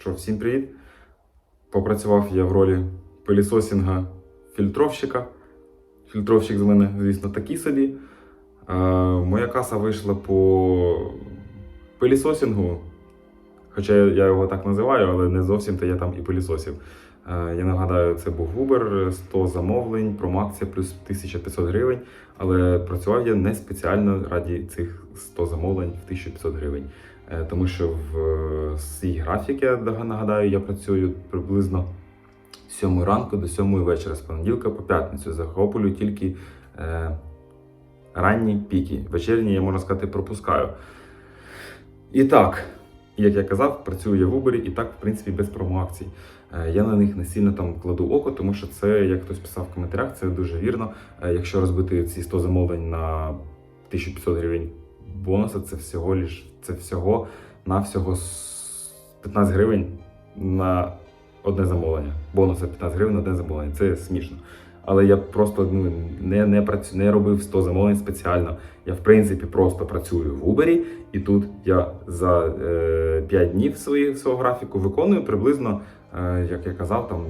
Що, всім привіт! Попрацював я в ролі пилісосінга фільтровщика. Фільтровщик з мене, звісно, такий собі. Е, моя каса вийшла по пилісосінгу. Хоча я його так називаю, але не зовсім то я там і пилісосів. Е, я нагадаю, це був Uber, 100 замовлень, промакція плюс 1500 гривень. Але працював я не спеціально раді цих 100 замовлень в 1500 гривень. Е, Тому що в е, свій графік, я нагадаю, я працюю приблизно з 7 ранку до 7 вечора, з понеділка по п'ятницю. Захоплюю тільки е, ранні піки. Вечірні, я можна сказати, пропускаю. І так, як я казав, працюю я в Uber і так, в принципі, без промоакцій. Е, Я на них не сильно там кладу око, тому що це, як хтось писав в коментарях, це дуже вірно. Е, Якщо розбити ці 100 замовлень на 1500 гривень бонуса, це всього лиш це всього на всього 15 гривень на одне замовлення. Бонуси 15 гривень на одне замовлення. Це смішно. Але я просто ну, не, не, працю, не робив 100 замовлень спеціально. Я, в принципі, просто працюю в Uber, і тут я за е, 5 днів свої, свого графіку виконую приблизно, е, як я казав, там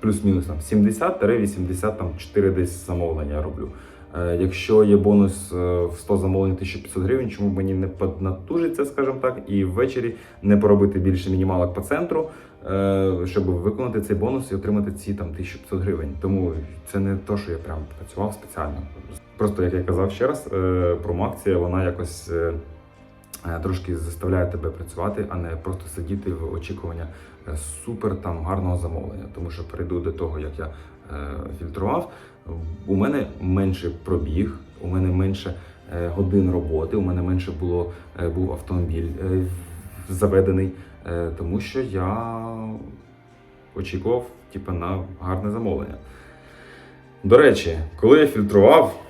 плюс-мінус там 70-80 там 4 десь замовлення роблю. Е, Якщо є бонус е, в 100 замовлень 1500 гривень, чому б мені не поднатужиться, скажімо так, і ввечері не поробити більше мінімалок по центру, е, щоб виконати цей бонус і отримати ці там 1500 гривень. Тому це не то, що я прям працював спеціально. Просто як я казав ще раз, промоакція вона якось трошки заставляє тебе працювати, а не просто сидіти в очікування супер там гарного замовлення. Тому що перейду до того, як я фільтрував. У мене менше пробіг, у мене менше е, годин роботи, у мене менше було е, був автомобіль е, заведений, е, тому що я очікував типу, на гарне замовлення. До речі, коли я фільтрував,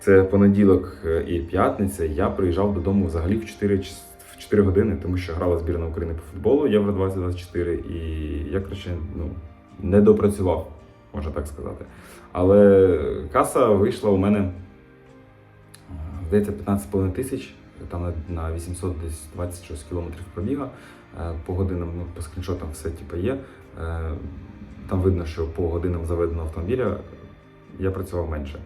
це понеділок е, і п'ятниця, я приїжджав додому взагалі в 4, в 4 години, тому що грала збірна України по футболу Євро 2024, і я коротше, ну, не допрацював, можна так сказати. Але каса вийшла у мене, е, здається, 15,5 тисяч, там на, на 800 десь 26 кілометрів пробіга. Е, По годинам, ну, по скріншотам все типу, є. Е, Там видно, що по годинам заведеного автомобіля я працював менше.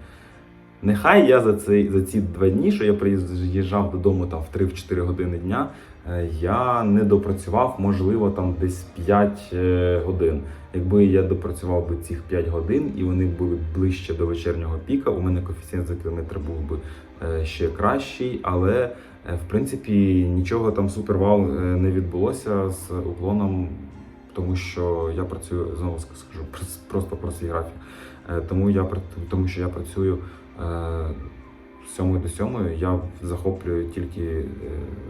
Нехай я за, цей, за ці два дні, що я приїжджав додому там в 3-4 години дня, е, я не допрацював, можливо, там десь 5 е, годин. Якби я допрацював би цих 5 годин і вони були ближче до вечірнього піка, у мене коефіцієнт за кілометр був би е, ще кращий, але в принципі нічого там супервау е, не відбулося з уклоном, тому що я працюю знову скажу просто про свій графік. Е, Тому я тому що я працюю е, з 7 до 7, я захоплюю тільки е,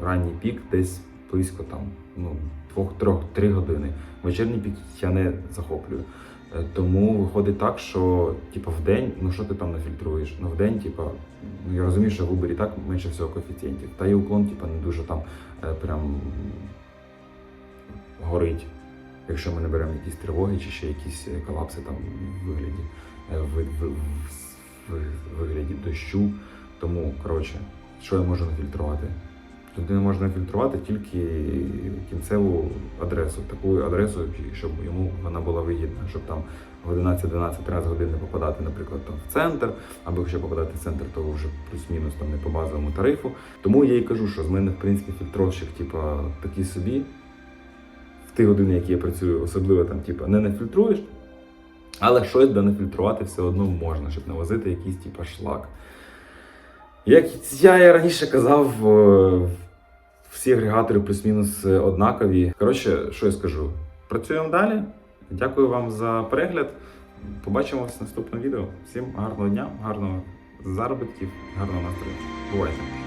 ранній пік, десь близько там ну, 2-3 години. Вечірній пік я не захоплюю. Тому виходить так, що типу, в день, ну що ти там нафільтруєш? Ну в день, типу, ну я розумію, що в Uber і так менше всього коефіцієнтів. Та і уклон, типу, не дуже там прям горить. Якщо ми не беремо якісь тривоги чи ще якісь е, колапси там в вигляді, е, в, в, в, в вигляді дощу. Тому, коротше, що я можу нафільтрувати? Людина може нафільтрувати тільки кінцеву адресу, таку адресу, щоб йому вона була вигідна, щоб там в 11, 12, 13 годин не попадати, наприклад, там в центр, або якщо попадати в центр, то вже плюс-мінус там не по базовому тарифу. Тому я і кажу, що з мене, в принципі, фільтровщик, типа, такий собі. В ті години, які я працюю, особливо там, типа, не нафільтруєш, але щось да нафільтрувати все одно можна, щоб не возити якийсь типа шлак. Як я і раніше казав, е, всі агрегатори плюс-мінус е, однакові. Коротше, що я скажу? Працюємо далі. Дякую вам за перегляд. Побачимось в наступному відео. Всім гарного дня, гарного заробітків, гарного настрою. Бувайте!